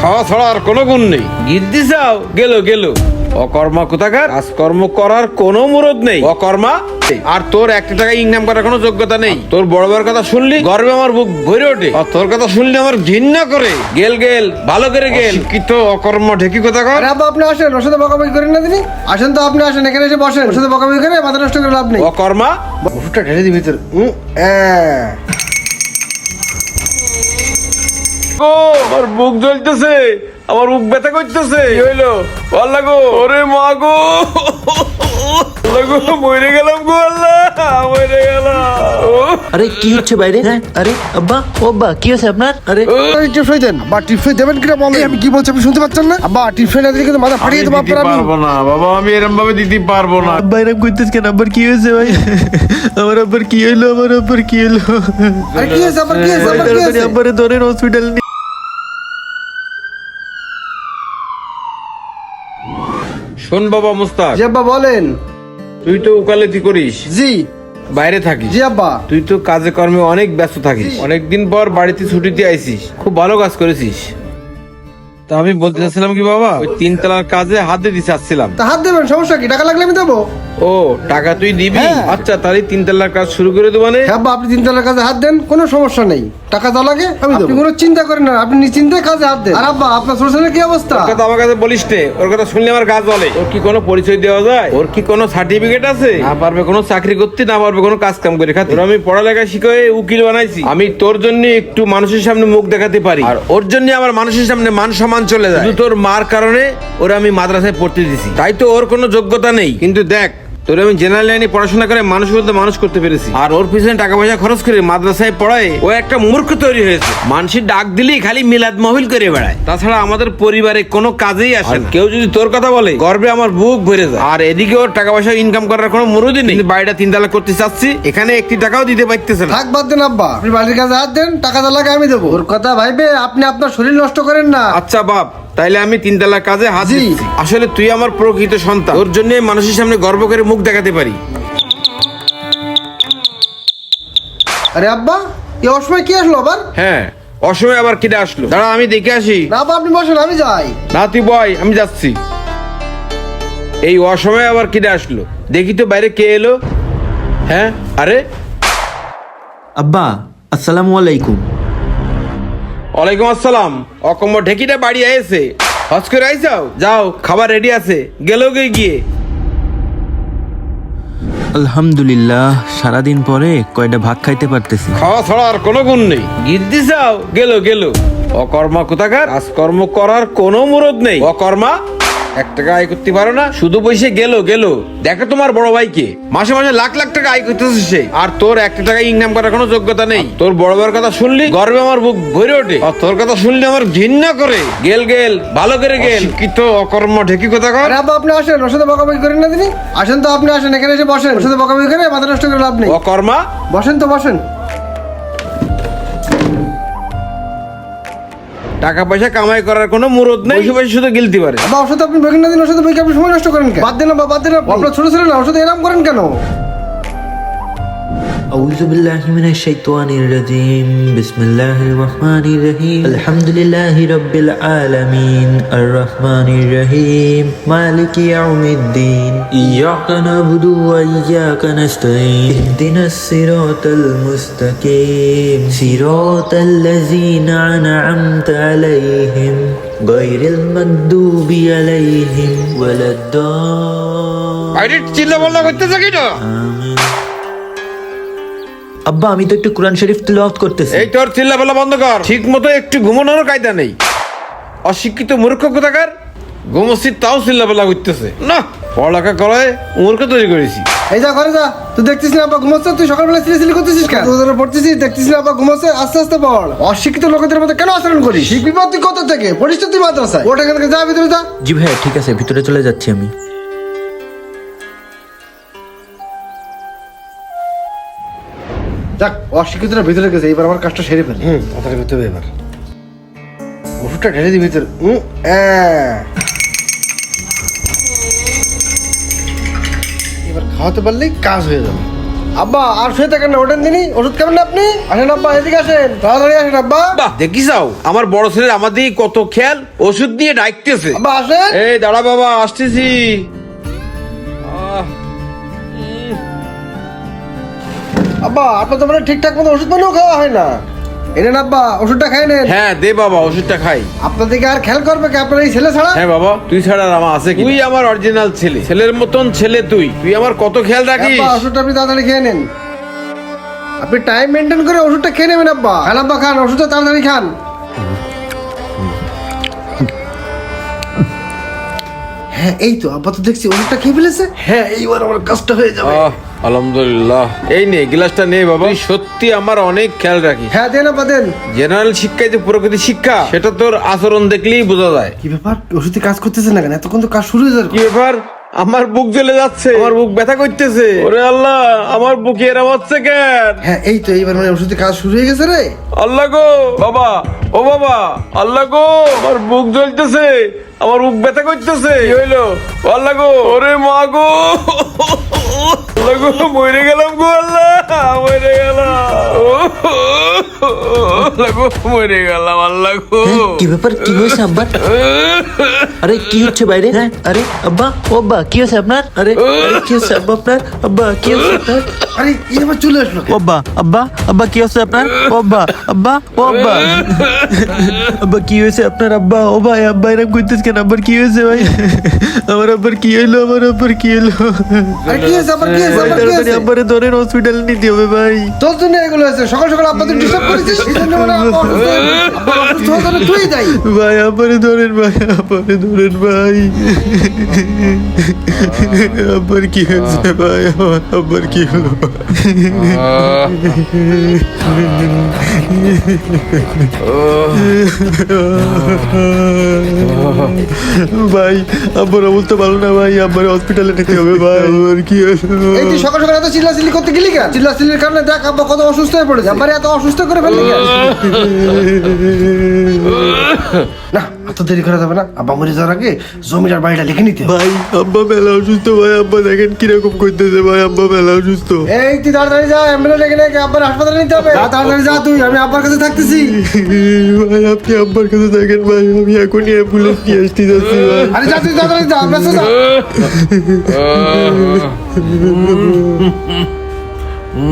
খাওয়া ছাড়া আর কোনো গুণ নেই। গিদ্দি চাও? গেল গেল। অকর্মা কোথাকার? কাজকর্ম করার কোনো মুরদ নেই। অকর্মা? আর তোর একটা টাকা ইনকাম করার কোনো যোগ্যতা নেই। তোর বড় বড় কথা শুনলি? গর্বে আমার বুক ভরে ওঠে। আর তোর কথা শুনলে আমার ঘৃণা করে। গেল গেল ভালো করে গেল। শিক্ষিত অকর্ম ঢেকি কোথাকার? আরে আব্বা আপনি আসেন ওর সাথে বকাবকি করেন না তিনি? আসেন তো আপনি আসেন এখানে এসে বসেন। ওর সাথে বকাবকি করে মাথা নষ্ট করে লাভ নেই। অকর্মা? ওষুধটা ঢেলে দিই ভিতরে হুম, হ্যাঁ। গো। আমার বুক জ্বলতেছে আমার বুক ব্যথা করতেছে। কি হইল? আল্লাহ গো। ওরে মা গো। মরে গেলাম গো আল্লাহ মরে গেলাম। আরে কি হচ্ছে বাইরে? হ্যাঁ? আরে আব্বা ও আব্বা কি হয়েছে আপনার? আরে টিপসই দেন বা টিপসই দেবেন কিনা বলেন? আমি কি বলছি আপনি শুনতে পাচ্ছেন না? আব্বা টিপসই না দিলে কিন্তু মাথা ফাটিয়ে দেবো দিতে আপনার আমি। পারব না বাবা আমি এরম ভাবে দিতে পারব না। আব্বা এরকম করতেছ কেন? আব্বার কি হয়েছে ভাই? আমার আব্বার কি হইল? আমার আব্বার কি হইল? আরে কি হয়েছে? আবার কি হয়েছে? আব্বারে ধরেন হসপিটাল শোন বাবা মুস্তাক। জি আব্বা বলেন। তুই তো উকালতি করিস। জি। বাইরে থাকিস। জি আব্বা। তুই তো কাজে কর্মে অনেক ব্যস্ত থাকিস। অনেক দিন পর বাড়িতে ছুটিতে আইছিস খুব ভালো কাজ করেছিস। তা আমি বলতে চাচ্ছিলাম কি বাবা ওই তিন তলার কাজে হাত দিতে চাচ্ছিলাম। তা হাত দেবেন সমস্যা কি? টাকা লাগলে আমি দেবো? ও টাকা তুই দিবি? হ্যাঁ। আচ্ছা তাহলে তিন তলার কাজ শুরু করে দেবো মানে? হ্যাঁ আপনি তিনতলার কাজে হাত দেন কোনো সমস্যা নেই। টাকা যা লাগে আমি দেবো। আপনি কোনো চিন্তা করেন না আপনি নিশ্চিন্তে কাজে হাত দেন। আর আব্বা আপনার ছোট ছেলের কি অবস্থা? কথা আমার কাছে বলিস নে ওর কথা শুনলে আমার ওর কি কোনো পরিচয় দেওয়া যায়? ওর কি কোনো সার্টিফিকেট আছে? না পারবে কোনো চাকরি করতে না পারবে কোনো কাজ কাম করে খাতে। ওর আমি পড়ালেখা শিখে উকিল বানাইছি। আমি তোর জন্য একটু মানুষের সামনে মুখ দেখাতে পারি। আর ওর জন্য আমার মানুষের সামনে মান সম্মান চলে যায়। শুধু তোর মার কারণে ওরা আমি মাদ্রাসায় পড়তে দিছি। তাই তো ওর কোনো যোগ্যতা নেই। কিন্তু দেখ তোর আমি জেনারেল লাইনে পড়াশোনা করে মানুষ বলতে মানুষ করতে পেরেছি। আর ওর পিছনে টাকা পয়সা খরচ করে মাদ্রাসায় পড়ায় ও একটা মূর্খ তৈরি হয়েছে। মানুষের ডাক দিলেই খালি মিলাদ মহবিল করে বেড়ায়। তাছাড়া আমাদের পরিবারে কোনো কাজেই আসে না। কেউ যদি তোর কথা বলে গর্বে আমার বুক ভরে যায়। আর এদিকে ওর টাকা পয়সা ইনকাম করার কোনো মুরুদি নেই। বাড়িটা তিন তালা করতে চাচ্ছি এখানে একটি টাকাও দিতে পারতেছে না। থাক বাদ দেন আব্বা আপনি বাড়ির কাজে হাত দেন টাকা যা আমি দেবো। ওর কথা ভাইবে আপনি আপনার শরীর নষ্ট করেন না। আচ্ছা বাপ তাইলে আমি তিন তালা কাজে হাত জি। দিচ্ছি। আসলে তুই আমার প্রকৃত সন্তান। তোর জন্য মানুষের সামনে গর্ব করে মুখ দেখাতে পারি। আরে আব্বা এই অসময় কি আসলো আবার? হ্যাঁ অসময়ে আবার কিনে আসলো? দাঁড়া আমি দেখে আসি। না আব্বা আপনি বসেন আমি যাই। না তুই বয় আমি যাচ্ছি। এই অসময়ে আবার কিনে আসলো? দেখি তো বাইরে কে এলো। হ্যাঁ আরে? আব্বা আসসালামু আলাইকুম। ওয়ালাইকুম আসসালাম। অকম্ব ঢেকিটা বাড়ি আইছে। হজ করে আইসাও যাও খাবার রেডি আছে। গেল গে গিয়ে। আলহামদুলিল্লাহ সারাদিন পরে কয়টা ভাত খাইতে পারতেছি। খাওয়া ছাড়া আর কোনো গুণ নেই। গিদ্দি যাও গেল গেল। অকর্মা কোথাকার? আজ কর্ম করার কোনো মুরদ নেই। অকর্মা এক টাকা আয় করতে পারো না শুধু পয়সা গেল গেল। দেখো তোমার বড় ভাইকে। মাসে মাসে লাখ লাখ টাকা আয় করতেছে সে। আর তোর একটা টাকা ইনকাম করার কোনো যোগ্যতা নেই। তোর বড় ভাইয়ের কথা শুনলি? গর্বে আমার বুক ভরে ওঠে। আর তোর কথা শুনলে আমার ঘৃণা করে। গেল গেল ভালো করে গেল। শিক্ষিত অকর্ম ঢেকি কথা কর? আব্বা আপনি আসেন ওর সাথে বকাবকি করেন না তিনি। আসেন তো আপনি আসেন এখানে এসে বসেন। ওর সাথে বকাবকি করে মাথা নষ্ট করে লাভ নেই। অকর্মা? বসেন তো বসেন। টাকা পয়সা কামাই করার কোনো মুরদ নেই বসে বসে শুধু গিলতে পারে আব্বা ওষুধ আপনি বকেন না দিন ওষুধ সাথে আপনি সময় নষ্ট করেন কেন? বাদ দেন বা বাদ দেন আব্বা। আপনার ছোট ছেলে না ওষুধ এরাম করেন কেন? أعوذ بالله من الشيطان الرجيم بسم الله الرحمن الرحيم الحمد لله رب العالمين الرحمن الرحيم مالك يوم الدين إياك نعبد وإياك نستعين اهدنا الصراط المستقيم صراط الذين أنعمت عليهم غير المغضوب عليهم ولا الضالين বাইরে চিল্লা বল্লা করতেছে কি না আব্বা আমি তো একটু কোরআন শরীফ তিলাওয়াত করতেছি। এই তোর চিল্লা বলা বন্ধ কর। ঠিক মতো একটু ঘুমানোর কায়দা নেই। অশিক্ষিত মূর্খ কোথাকার? ঘুমসি তাও চিল্লা বলা করতেছে। না পড়ালেখা করায় মূর্খ তৈরি করেছি। এই যা ঘরে যা। তুই দেখতিস না আব্বা ঘুমাচ্ছে তুই সকালবেলা সিলি সিলি করতেছিস কেন? তোদের পড়তেছিস দেখতিস না আব্বা ঘুমাচ্ছে আস্তে আস্তে পড়। অশিক্ষিত লোকেদের মধ্যে কেন আচরণ করিস? শিখবি তুই কত থেকে? পড়িস তো তুই মাদ্রাসায়। ওটা এখান থেকে যা ভিতরে যা। জি ভাইয়া ঠিক আছে ভিতরে চলে যাচ্ছি আমি। যাক অশিক্ষিতরা ভিতরে গেছে এবার আমার কাজটা সেরে ফেল। হুম তাড়াতাড়ি করতে হবে এবার। ওষুধটা ঢেলে দিই ভিতরে হুম। এবার খাওয়াতে পারলেই কাজ হয়ে যাবে। আব্বা আর শুয়ে থাকেন না ওঠেন দিনই ওষুধ খাবেন না আপনি? আসেন আব্বা এদিকে আসেন। তাড়াতাড়ি আসেন আব্বা। বাহ দেখি যাও আমার বড় ছেলের আমাদের কত খেয়াল ওষুধ দিয়ে ডাকতেছে। আব্বা আসেন। এই দাঁড়া বাবা আসতেছি। আব্বা আপনার তো মানে ঠিকঠাক মতো ওষুধ পানিও খাওয়া হয় না। এনেন আব্বা ওষুধটা খাই নেন। হ্যাঁ দে বাবা ওষুধটা খাই। আপনার দিকে আর খেয়াল করবে কি আপনার এই ছেলে ছাড়া? হ্যাঁ বাবা তুই ছাড়া আর আমার আছে কি তুই আমার অরিজিনাল ছেলে। ছেলের মতন ছেলে তুই। তুই আমার কত খেয়াল রাখিস? আব্বা ওষুধটা আপনি তাড়াতাড়ি খেয়ে নেন। আপনি টাইম মেনটেন করে ওষুধটা খেয়ে নেবেন আব্বা। খান আব্বা খান ওষুধটা তাড়াতাড়ি খান। হ্যাঁ এই তো আব্বা তো দেখছি ওষুধটা খেয়ে ফেলেছে। হ্যাঁ এইবার আমার কাজটা হয়ে যাবে। আহ, আলহামদুলিল্লাহ। এই নে গ্লাসটা নে বাবা। তুই সত্যি আমার অনেক খেয়াল রাখি হ্যাঁ দেন আব্বা দেন। জেনারেল শিক্ষায় যে প্রকৃতি শিক্ষা সেটা তোর আচরণ দেখলেই বোঝা যায়। কি ব্যাপার? ওষুধে কাজ করতেছে না কেন? এতক্ষণ তো কাজ শুরু হয়ে যাবে। কি ব্যাপার? আমার বুক জ্বলে যাচ্ছে। আমার বুক ব্যথা করতেছে। ওরে আল্লাহ আমার বুকে এরম হচ্ছে কেন? হ্যাঁ এই তো এইবার মানে ওষুধের কাজ শুরু হয়ে গেছে রে। আল্লাহ গো বাবা ও বাবা আল্লাহ গো আমার বুক জ্বলতেছে আমার বুক ব্যথা করতেছে কি হইল। আল্লাহ গো ওরে মা গো। আল্লাহ গো মরে গেলাম গো আল্লাহ মরে গেলাম ও, আল্লাহ গো মরে গেলাম আল্লাহ গো হ্যাঁ, কি ব্যাপার কি হয়েছে আব্বার আরে কি হচ্ছে বাইরে হ্যাঁ আরে আব্বা ও আব্বা কি হয়েছে আপনার আরে আরে কি হচ্ছে আব্বা আপনার আব্বা কি হচ্ছে আপনার আরে এই আবার চলে আসলো ও আব্বা আব্বা আব্বা কি হচ্ছে আপনার ও আব্বা আব্বা ও আব্বা আব্বা কি হয়েছে আপনার আব্বা ও ভাই আব্বা এরকম করতেছ কেন আব্বার কি হয়েছে ভাই আমার আব্বার কি হইল আমার আব্বার কি হইল আরে কি হয়েছে আবার কি হয়েছে ভাই আবার তাড়াতাড়ি আব্বারে ধরেন হসপিটালে নিতে হবে ভাই। তোর জন্য এগুলো হয়েছে সকাল সকাল আব্বা তুই ডিস্টার্ব করেছিস? এই জন্য মানে আব্বা অসুস্থ হয়ে- আব্বা অসুস্থ হওয়ার জন্য তুই দায়ী। ভাই আব্বারে ধরেন ভাই আব্বারে ধরেন ভাই। আব্বার কি হয়েছে ভাই? আমার আব্বার কি হলো? ভাই আব্বার অবস্থা ভালো না ভাই আব্বার হসপিটালে নিতে হবে ভাই। আব্বার কি হলো এই তুই সকাল সকাল এত চিল্লাচিল্লি করতে গেলি কেন? চিল্লাচিল্লির কারণে দেখ আব্বা কত অসুস্থ হয়ে পড়েছে। আব্বারে এত অসুস্থ করে ফেললি কেন? না এত দেরি করা যাবে না? আব্বা মরে যাওয়ার আগে জমিটার বাড়িটা লিখে নিতে। ভাই আব্বা মেলা অসুস্থ ভাই আব্বা দেখেন কীরকম করতেছে ভাই আব্বা মেলা অসুস্থ। এই তুই তাড়াতাড়ি যা অ্যাম্বুলেন্স ডেকে নাকি আব্বার হাসপাতালে নিতে হবে। তাড়াতাড়ি যা তুই আমি আব্বার কাছে থাকতেছি। ভাই আপনি আব্বার কাছে থাকেন ভাই আমি এখনই অ্যাম্বুলেন্স নিয়ে আসতে যাচ্ছি ভাই। আরে যা তুই তাড়াতাড়ি যা ব্যস্ত যা।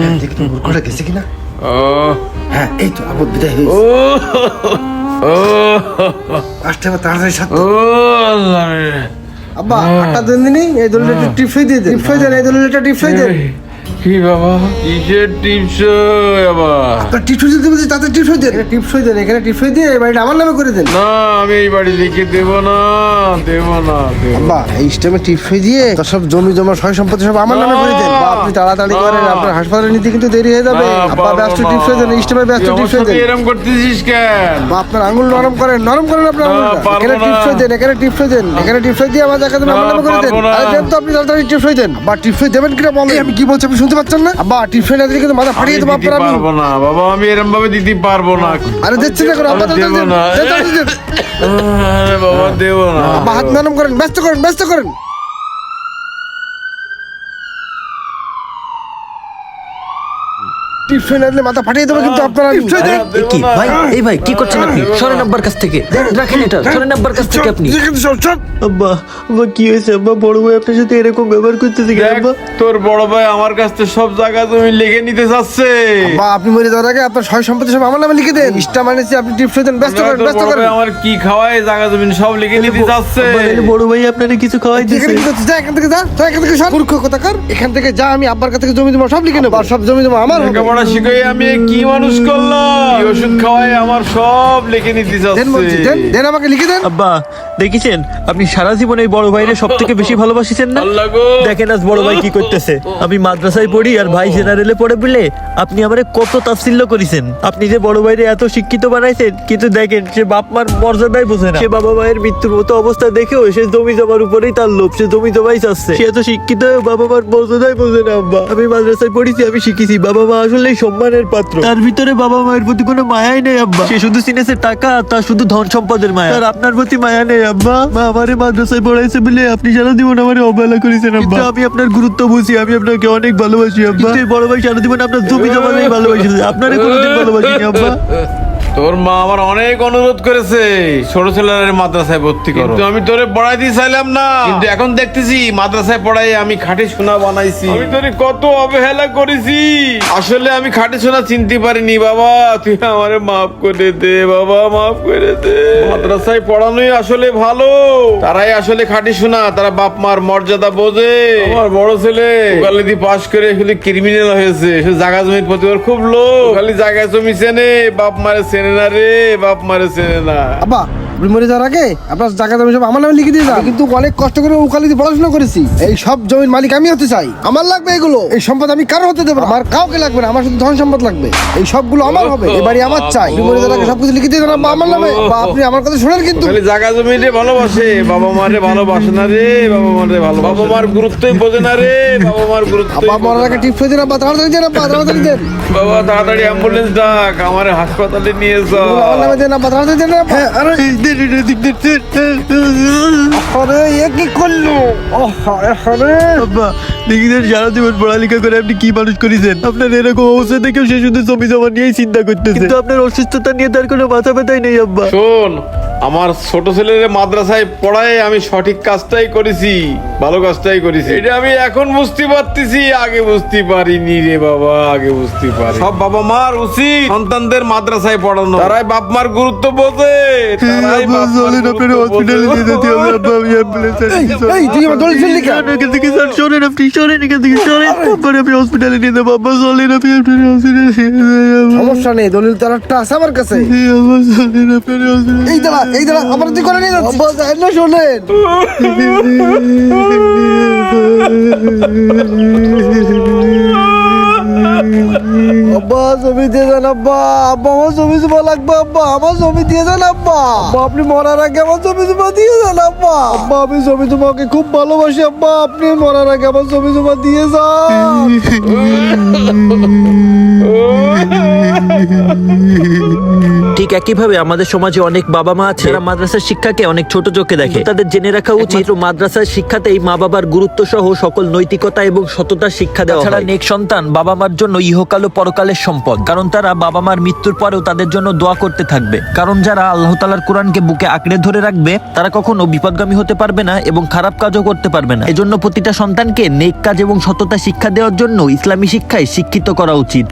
হ্যাঁ, দেখি তো মূর্খটা গেছে কিনা? হ্যাঁ এই তো আব্বু বিদায় হয়েছে আসতে হবে তাড়াতাড়ি সাথে আব্বা আটটা দিন দিনই এই দলিলটা একটু টিপসই দিয়ে দেন। টিপসই দেন এই দলিলটা টিপসই দেন। কি বাবা? কিসের টিপস আবার? আপনার টিপসই দিতে বলছি তাতে টিপসই দেন এখানে টিপসই দেন এখানে টিপসই দিয়ে এই বাড়িটা আমার নামে করে দেন। না আমি এই বাড়ি লিখে দেব না দেব না আব্বা এই স্টেমে টিপসই দিয়ে তো সব জমি জমা সয় সম্পত্তি সব আমার নামে করে দেন। বা আপনি তাড়াতাড়ি করেন আপনার হাসপাতালে নিতে কিন্তু দেরি হয়ে যাবে। আব্বা ব্যস্ত। টিপসই দেন এই স্টেমে ব্যস্ত টিপসই দেন এরম করতেছিস কেন? বা আপনার আঙুল নরম করেন নরম করেন আপনার আঙুলটা। এখানে। টিপসই দেন এখানে টিপসই দেন এখানে টিপসই দিয়ে আমার জায়গা আমার নামে করে দেন। আরে দেন তো আপনি তাড়াতাড়ি টিপসই দেন। আব্বা টিপসই দেবেন কিনা বলেন। আমি কি বলছি শুনতে পাচ্ছেন না? আব্বা টিফিন না দিলে কিন্তু মাথা ফাড়িয়ে ফাটিয়ে দেবো আপনার আমি। পারব না বাবা আমি এরকম ভাবে দিতে পারব না। আরে দিচ্ছি না করে আব্বা দেব না। আরে বাবা দেব না। আব্বা হাত নরম করেন ব্যস্ত করেন ব্যস্ত করেন। টিপসই না দিলে মাথা ফাটিয়ে দেবো কিন্তু আপনার আমি এ কি? ভাই এই ভাই কি করছেন আপনি? সরেন আব্বার কাছ থেকে। রাখেন এটা সরেন আব্বার কাছ থেকে আপনি। আব্বা আব্বা কি হয়েছে? আব্বা বড় ভাই আপনার সাথে এরকম ব্যবহার করতেছে কেন দেখ আব্বা? তোর বড় ভাই আমার কাছ থেকে সব জায়গা তুমি লিখে নিতে চাচ্ছে। বা আপনি মরে যাওয়ার আগে আপনার সয় সম্পত্তি সব আমার নামে লিখে দেন। ইস্টা মানেছি আপনি টিপসই দেন ব্যস্ত করেন তোর ব্যস্ত বড় করেন। ভাই আমার কি খাওয়ায় জায়গা জমিন সব লিখে নিতে চাচ্ছে। আব্বা, বড় ভাই আপনারা কিছু খাওয়াই দিছে। এখানে কি করছিস? যা এখান থেকে যা যা এখান থেকে সব মূর্খ কোথাকার। এখান থেকে যা আমি আব্বার কাছ থেকে জমি জমা সব লিখে নেব। আর সব জমি জমা আমার হবে। লেখাপড়া শিখাই আমি কি মানুষ করলাম? কি ওষুধ খাওয়াই আমার সব লিখে নিতে দেন বলছি দেন চাচ্ছে দেন আমাকে লিখে দেন। আব্বা দেখেছেন? আপনি সারা জীবন এই বড় ভাইরে সব থেকে বেশি ভালোবাসিছেন না? আল্লাহ গো। দেখেন আজ বড় ভাই কি করতেছে। আমি মাদ্রাসায় পড়ি আর ভাই জেনারেলে পড়ে বলে আপনি আমারে কত তাচ্ছিল্য করেছেন। আপনি যে বড় ভাইরে এত শিক্ষিত বানাইছেন কিন্তু দেখেন সে বাপ মার মর্যাদাই বোঝে না। সে বাবা মায়ের মৃত্যুর মতো অবস্থা দেখেও সে জমি জমার উপরেই তার লোভ সে জমি জমাই চাচ্ছে। সে এত শিক্ষিত বাবা মার মর্যাদাই বোঝে না আব্বা। আমি মাদ্রাসায় পড়েছি আমি শিখেছি। বাবা মা আসলেই সম্মানের পাত্র। তার ভিতরে বাবা মায়ের প্রতি কোনো মায়াই নেই আব্বা। সে শুধু চিনেছে টাকা আর তার শুধু ধন সম্পদের মায়া। আর আপনার প্রতি মায়া নেই আব্বা। মা আমারে মাদ্রাসায় পড়াইছে বলে আপনি সারা জীবন আমারে অবহেলা করেছেন আব্বা। আমি আপনার গুরুত্ব বুঝি আমি আপনাকে অনেক ভালোবাসি আব্বা। বড় ভাই সারা জীবন আপনার জমি জমা ভালোবাসি। আপনারে কোনোদিন ভালোবাসি আব্বা। তোর মা আমার অনেক অনুরোধ করেছে। ছোট ছেলের মাদ্রাসায় ভর্তি করো। কিন্তু আমি তোরে পড়াই দিয়ে চাইলাম না। কিন্তু এখন দেখতেছি মাদ্রাসায় পড়াই আমি খাঁটি সোনা বানাইছি। আমি তোরে কত অবহেলা করেছি। আসলে আমি খাঁটি সোনা চিনতে পারিনি বাবা। তুই আমারে মাফ করে দে বাবা মাফ করে দে। মাদ্রাসায় পড়ানোই আসলে ভালো। তারাই আসলে খাটি সোনা তারা বাপ মার মর্যাদা বোঝে। আমার বড় ছেলে। কলেজি পাশ করে শুধু ক্রিমিনাল হয়েছে। সে জায়গা জমির প্রতি খুব লোক খালি জায়গা জমি চেনে বাপ মারে চেনে না রে বাপ মারে চেনে না। আব্বা আপনি মরে যাওয়ার আগে আপনার জায়গা জমি সব আমার নামে লিখে দিয়ে যান। কিন্তু অনেক কষ্ট করে উকালিতে পড়াশোনা করেছি। এই সব জমির মালিক আমি হতে চাই। আমার লাগবে এগুলো। এই সম্পদ আমি কারও হতে দেবো আমার কাউকে লাগবে না। আমার শুধু ধন সম্পদ লাগবে। এই সবগুলো আমার হবে। এই বাড়ি আমার চাই। আপনি মরে যাওয়ার আগে সবকিছু লিখে দিয়ে যান আব্বা আমার নামে। বা আপনি আমার কথা শুনেন কিন্তু। খালি জায়গা জমি রে ভালোবাসে। বাবা মারে ভালোবাসে না রে। বাবা মারে ভালো বাবা মার গুরুত্বই বোঝে না রে। বাবা মার গুরুত্ব আব্বা মরার আগে টিপস দিন আব্বা। তাড়াতাড়ি দেন আব্বা তাড়াতাড়ি দেন। বাবা তাড়াতাড়ি অ্যাম্বুলেন্স ডাক। আমার হাসপাতালে নিয়ে যাও। আমার নামে দেন আব্বা তাড়াতাড়ি দেন হ্যাঁ, আরে এই দে, দে, দে, দে, দে, দে, দে। আরে এ কি করল? আরে আব্বা দেখিছেন সারা জীবন পড়ালেখা করে আপনি কি মানুষ করেছেন? আপনার এরকম অবস্থা দেখেও সে শুধু জমি জমা নিয়েই চিন্তা করতেছে। কিন্তু আপনার অসুস্থতা নিয়ে তার কোনো মাথা ব্যথাই নেই আব্বা। শোন আমার ছোট ছেলের মাদ্রাসায় পড়ায় আমি সঠিক কাজটাই করেছি ভালো কাজটাই করেছি। এটা আমি এখন বুঝতে পারতেছি আগে বুঝতে পারিনি রে বাবা আগে বুঝতে পারি সব বাবা মার উচিত সন্তানদের মাদ্রাসায় পড়ানো। তারাই বাপ মার গুরুত্ব বোঝে তারাই আব্বা, চলেন আপনার হসপিটালে। নিয়ে যেতে হবে আব্বা আমি অ্যাম্বুলেন্সে এই, তুই আমার দড়ি ছিঁড়লি কেন? এখান থেকে স্যার সরেন আপনি সরেন এখান থেকে সরেন আব্বার আমি হসপিটালে নিয়ে যাব আব্বা চলেন আপনি আপনার হসপিটালে সমস্যা নেই দলিল তার একটা আছে আমার কাছে আব্বা চলেন আপনার হসপিটালে এই দাঁড়া এই দাঁড়া আমার তুই করে নিয়ে যাচ্ছি আব্বা না শোনেন আব্বা জমি দিয়ে যান আব্বা। আব্বা আমার জমি জমা লাগবে আব্বা আমার জমি দিয়ে যান আব্বা। আব্বা আপনি মরার আগে আমার জমি জমা দিয়ে যান আব্বা। আব্বা আমি জমি তোমাকে খুব ভালোবাসি আব্বা আপনি মরার আগে আমার জমি জমা দিয়ে যান। ঠিক একইভাবে আমাদের সমাজে অনেক বাবা মা আছে যারা মাদ্রাসার শিক্ষাকে অনেক ছোট চোখে দেখে। তাদের জেনে রাখা উচিত মাদ্রাসার শিক্ষাতেই মা বাবার গুরুত্ব সহ সকল নৈতিকতা এবং সততার শিক্ষা দেওয়া ছাড়া নেক সন্তান বাবা মার জন্য ইহকাল ও পরকালের সম্পদ কারণ তারা বাবা মার মৃত্যুর পরেও তাদের জন্য দোয়া করতে থাকবে। কারণ যারা আল্লাহ তালার কোরআনকে বুকে আঁকড়ে ধরে রাখবে তারা কখনো বিপদগামী হতে পারবে না এবং খারাপ কাজও করতে পারবে না। এজন্য প্রতিটা সন্তানকে নেক কাজ এবং সততা শিক্ষা দেওয়ার জন্য ইসলামী শিক্ষায় শিক্ষিত করা উচিত।